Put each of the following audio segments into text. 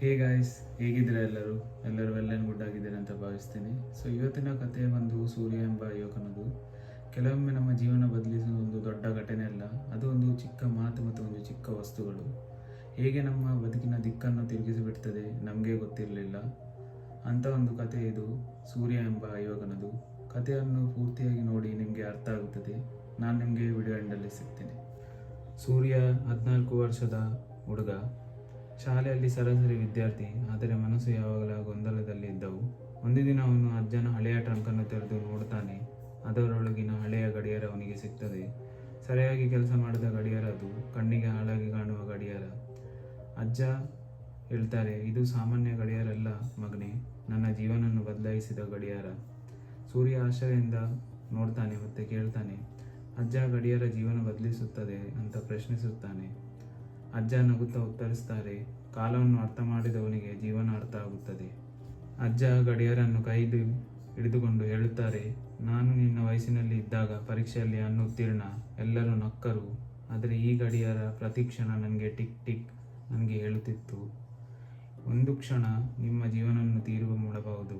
Hey guys ಹೇಗಿದ್ದೀರಾ ಎಲ್ಲರೂ? ಎಲ್ಲರೂ ವೆಲ್ ಆ್ಯಂಡ್ ಗುಡ್ ಆಗಿದ್ದೀರಾ ಅಂತ ಭಾವಿಸ್ತೀನಿ. ಸೊ ಇವತ್ತಿನ ಕಥೆ ಒಂದು ಸೂರ್ಯ ಎಂಬ ಯುವಕನದು. ಕೆಲವೊಮ್ಮೆ ನಮ್ಮ ಜೀವನ ಬದಲಿಸುವ ಒಂದು ದೊಡ್ಡ ಘಟನೆ ಅಲ್ಲ, ಅದು ಒಂದು ಚಿಕ್ಕ ಮಾತು ಮತ್ತು ಒಂದು ಚಿಕ್ಕ ವಸ್ತುಗಳು. ಹೇಗೆ ನಮ್ಮ ಬದುಕಿನ ದಿಕ್ಕನ್ನು ತಿರುಗಿಸಿಬಿಡ್ತದೆ ನಮಗೆ ಗೊತ್ತಿರಲಿಲ್ಲ. ಅಂಥ ಒಂದು ಕಥೆ ಇದು, ಸೂರ್ಯ ಎಂಬ ಯುವಕನದು. ಕಥೆಯನ್ನು ಪೂರ್ತಿಯಾಗಿ ನೋಡಿ ನಿಮಗೆ ಅರ್ಥ ಆಗುತ್ತದೆ. ನಾನು ನಿಮಗೆ ವಿಡಿಯೋ ಎಂಡಲ್ಲಿ ಸಿಗ್ತೀನಿ. ಸೂರ್ಯ ಹದಿನಾಲ್ಕು ವರ್ಷದ ಹುಡುಗ. ಶಾಲೆಯಲ್ಲಿ ಸರಾಸರಿ ವಿದ್ಯಾರ್ಥಿ, ಆದರೆ ಮನಸ್ಸು ಯಾವಾಗಲ ಗೊಂದಲದಲ್ಲಿ ಇದ್ದವು. ಒಂದು ದಿನ ಅವನು ಅಜ್ಜನ ಹಳೆಯ ಟ್ರಂಕನ್ನು ತೆರೆದು ನೋಡ್ತಾನೆ, ಅದರೊಳಗಿನ ಹಳೆಯ ಗಡಿಯಾರ ಅವನಿಗೆ ಸಿಗ್ತದೆ. ಸರಿಯಾಗಿ ಕೆಲಸ ಮಾಡಿದ ಗಡಿಯಾರ ಅದು, ಕಣ್ಣಿಗೆ ಹಾಳಾಗಿ ಕಾಣುವ ಗಡಿಯಾರ. ಅಜ್ಜ ಹೇಳ್ತಾರೆ, ಇದು ಸಾಮಾನ್ಯ ಗಡಿಯಾರ ಅಲ್ಲ ಮಗನೇ, ನನ್ನ ಜೀವನವನ್ನು ಬದಲಾಯಿಸಿದ ಗಡಿಯಾರ. ಸೂರ್ಯ ಆಶ್ರಯದಿಂದ ನೋಡ್ತಾನೆ ಮತ್ತೆ ಕೇಳ್ತಾನೆ, ಅಜ್ಜ ಗಡಿಯಾರ ಜೀವನ ಬದಲಿಸುತ್ತದೆ ಅಂತ ಪ್ರಶ್ನಿಸುತ್ತಾನೆ. ಅಜ್ಜ ನಗುತ್ತಾ ಉತ್ತರಿಸ್ತಾರೆ, ಕಾಲವನ್ನು ಅರ್ಥ ಮಾಡಿದವನಿಗೆ ಜೀವನ ಅರ್ಥ ಆಗುತ್ತದೆ. ಅಜ್ಜ ಗಡಿಯಾರನ್ನು ಕೈದು ಹಿಡಿದುಕೊಂಡು ಹೇಳುತ್ತಾರೆ, ನಾನು ನಿನ್ನ ವಯಸ್ಸಿನಲ್ಲಿ ಇದ್ದಾಗ ಪರೀಕ್ಷೆಯಲ್ಲಿ ಅನ್ನುತ್ತೀರ್ಣ ಎಲ್ಲರೂ ನಕ್ಕರು, ಆದರೆ ಈ ಗಡಿಯಾರ ಪ್ರತಿ ಕ್ಷಣ ನನಗೆ ಟಿಕ್ ಟಿಕ್ ನನಗೆ ಹೇಳುತ್ತಿತ್ತು. ಒಂದು ಕ್ಷಣ ನಿಮ್ಮ ಜೀವನವನ್ನು ತೀರುವ ಮಾಡಬಹುದು.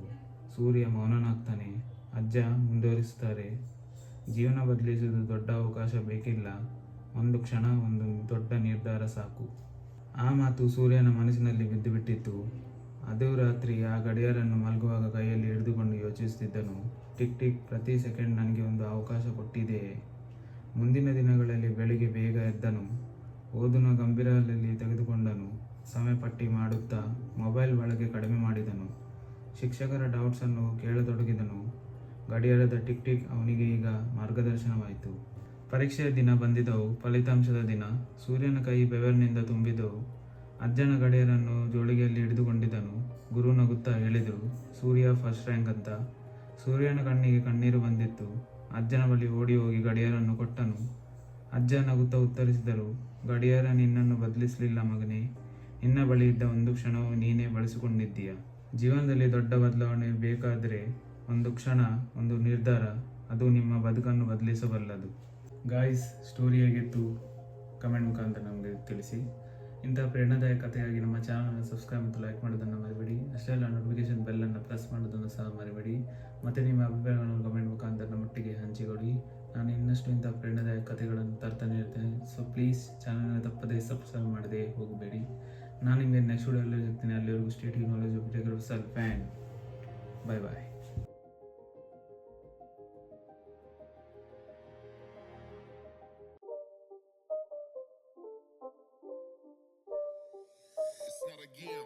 ಸೂರ್ಯ ಮೌನನಾಗ್ತಾನೆ, ಅಜ್ಜ ಮುಂದುವರಿಸುತ್ತಾರೆ, ಜೀವನ ಬದಲಿಸುವುದು ದೊಡ್ಡ ಅವಕಾಶ ಬೇಕಿಲ್ಲ. ಒಂದು ಕ್ಷಣ ಒಂದು ದೊಡ್ಡ ನಿರ್ಧಾರ ಸಾಕು. ಆ ಮಾತು ಸೂರ್ಯನ ಮನಸ್ಸಿನಲ್ಲಿ ಬಿದ್ದುಬಿಟ್ಟಿತ್ತು. ಬಿಟ್ಟಿತ್ತು ಅದು ರಾತ್ರಿ ಆ ಗಡಿಯಾರನ್ನು ಮಲಗುವಾಗ ಕೈಯಲ್ಲಿ ಹಿಡಿದುಕೊಂಡು ಯೋಚಿಸುತ್ತಿದ್ದನು. ಟಿಕ್ ಟಿಕ್, ಪ್ರತಿ ಸೆಕೆಂಡ್ ನನಗೆ ಒಂದು ಅವಕಾಶ ಕೊಟ್ಟಿದೆಯೇ ಮುಂದಿನ ದಿನಗಳಲ್ಲಿ ಬೆಳಿಗ್ಗೆ ಬೇಗ ಎದ್ದನು. ಓದುನ ಗಂಭೀರದಲ್ಲಿ ತೆಗೆದುಕೊಂಡನು. ಸಮಯ ಪಟ್ಟಿ ಮಾಡುತ್ತಾ ಮೊಬೈಲ್ ಬಳಕೆ ಕಡಿಮೆ ಮಾಡಿದನು. ಶಿಕ್ಷಕರ ಡೌಟ್ಸನ್ನು ಕೇಳತೊಡಗಿದನು. ಗಡಿಯಾರದ ಟಿಕ್ ಟಿಕ್ ಅವನಿಗೆ ಈಗ ಮಾರ್ಗದರ್ಶನವಾಯಿತು. ಪರೀಕ್ಷೆಯ ದಿನ ಬಂದಿದ್ದವು ಫಲಿತಾಂಶದ ದಿನ. ಸೂರ್ಯನ ಕೈ ಬೆವರಿನಿಂದ ತುಂಬಿದವು. ಅಜ್ಜನ ಗಡಿಯರನ್ನು ಜೋಳಿಗೆಯಲ್ಲಿ ಹಿಡಿದುಕೊಂಡಿದ್ದನು. ಗುರು ನಗುತ್ತಾ ಹೇಳಿದರು ಸೂರ್ಯ ಫಸ್ಟ್ ರ್ಯಾಂಕ್ ಅಂತ. ಸೂರ್ಯನ ಕಣ್ಣಿಗೆ ಕಣ್ಣೀರು ಬಂದಿತ್ತು. ಅಜ್ಜನ ಬಳಿ ಓಡಿ ಹೋಗಿ ಗಡಿಯಾರನ್ನು ಕೊಟ್ಟನು. ಅಜ್ಜ ನಗುತ್ತಾ ಉತ್ತರಿಸಿದರು ಗಡಿಯಾರ, ನಿನ್ನನ್ನು ಬದಲಿಸಲಿಲ್ಲ ಮಗನೇ. ನಿನ್ನ ಬಳಿ ಇದ್ದ ಒಂದು ಕ್ಷಣವು ನೀನೇ ಬಳಸಿಕೊಂಡಿದ್ದೀಯ? ಜೀವನದಲ್ಲಿ ದೊಡ್ಡ ಬದಲಾವಣೆ ಬೇಕಾದರೆ ಒಂದು ಕ್ಷಣ, ಒಂದು ನಿರ್ಧಾರ. ಅದು ನಿಮ್ಮ ಬದುಕನ್ನು ಬದಲಿಸಬಲ್ಲದು. ಗಾಯ್ಸ್ ಸ್ಟೋರಿ ಆಗಿತ್ತು. ಕಮೆಂಟ್ ಮುಖಾಂತರ ನಮಗೆ ತಿಳಿಸಿ. ಇಂಥ ಪ್ರೇರಣಾದಾಯಕ ಕಥೆಯಾಗಿ ನಮ್ಮ ಚಾನಲನ್ನು ಸಬ್ಸ್ಕ್ರೈಬ್ ಮತ್ತು ಲೈಕ್ ಮಾಡೋದನ್ನು ಮರಿಬೇಡಿ. ಅಷ್ಟೇ ಅಲ್ಲ ನೋಟಿಫಿಕೇಶನ್ ಬೆಲ್ಲನ್ನು ಪ್ರೆಸ್ ಮಾಡೋದನ್ನು ಸಹ ಮರಿಬೇಡಿ. ಮತ್ತು ನಿಮ್ಮ ಅಭಿಪ್ರಾಯಗಳನ್ನು ಕಮೆಂಟ್ ಮುಖಾಂತರ ನಮ್ಮೊಟ್ಟಿಗೆ ಹಂಚಿಕೊಳ್ಳಿ ನಾನು ಇನ್ನಷ್ಟು ಇಂಥ ಪ್ರೇರಣಾದಾಯಕ ಕಥೆಗಳನ್ನು ತರ್ತಾನೆ ಇರ್ತೇನೆ. ಸೊ ಪ್ಲೀಸ್ ಚಾನಲನ್ನು ತಪ್ಪದೇ ಸಬ್ಸ್ಕ್ರೈಬ್ ಮಾಡದೆ ಹೋಗಬೇಡಿ. ನಾನು ನಿಮಗೆ ನೆಕ್ಸ್ಟ್ ವಿಡಿಯೋಲ್ಲಿ ಸಿಗ್ತೀನಿ. ಅಲ್ಲಿವರೆಗೂ state knowledge self fan bye bye Yeah,